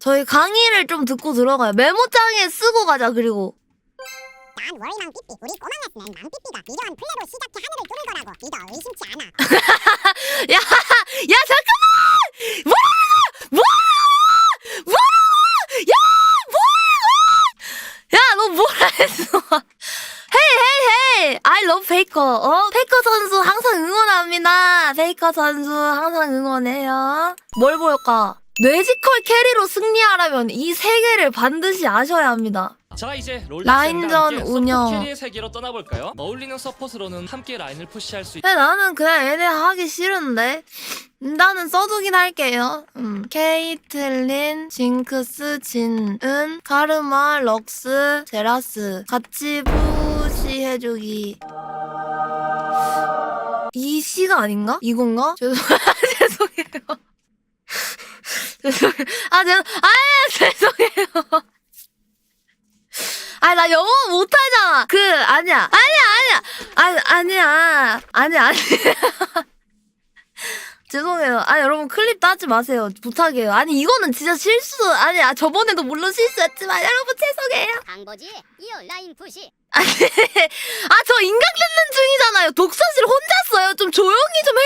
저희 강의를 좀 듣고 들어가요. 메모장에 쓰고 가자, 그리고. 난 월망 삐삐 우리 꼬망네스는 망삐삐가 미려한 플레로 시작해 하늘을 뚫을 거라고 믿어 의심치 않아 야, 야, 잠깐만! 뭐야! 뭐야! 뭐야! 야, 뭐야! 야, 너 뭐라 했어? 헤이, 헤이, 헤이! I love 페이커. 어? 페이커 선수 항상 응원합니다. 페이커 선수 항상 응원해요. 뭘 볼까? 뇌지컬 캐리로 승리하려면 이 세 개를 반드시 아셔야 합니다. 자 이제 롤 라인전 운영. 캐리의 세계로 떠나볼까요? 어울리는 서폿으로는 함께 라인을 푸시할 수 있... 근데 나는 그냥 얘네 하기 싫은데. 음, 나는 써두긴 할게요. 음. 케이틀린, 징크스, 진은, 카르마, 럭스, 제라스. 같이 푸시해주기. 이 시가 아닌가? 이건가? 죄송, 죄송해요. 죄송해요. 아, 죄송, 아, 죄송해요. 아, 나 영어 못하잖아. 그, 아니야. 아니야, 아니야. 아니, 아니야. 아니, 아니. 죄송해요. 아, 여러분, 클립 따지 마세요. 부탁해요. 아니, 이거는 진짜 실수. 아니, 아, 저번에도 물론 실수했지만, 여러분, 죄송해요. 강보지 이어 라인 푸시 아니, 아, 저 인강 듣는 중이잖아요. 독서실 혼자 써요. 좀 조용히 좀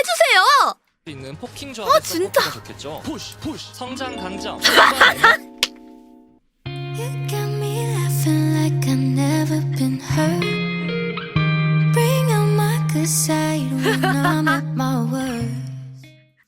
있는 포킹 조합을 어, 진짜? 써보기가 좋겠죠. 푸시 푸시 성장 강점. You got me laughing like I've never been hurt. Bring out my good side when I'm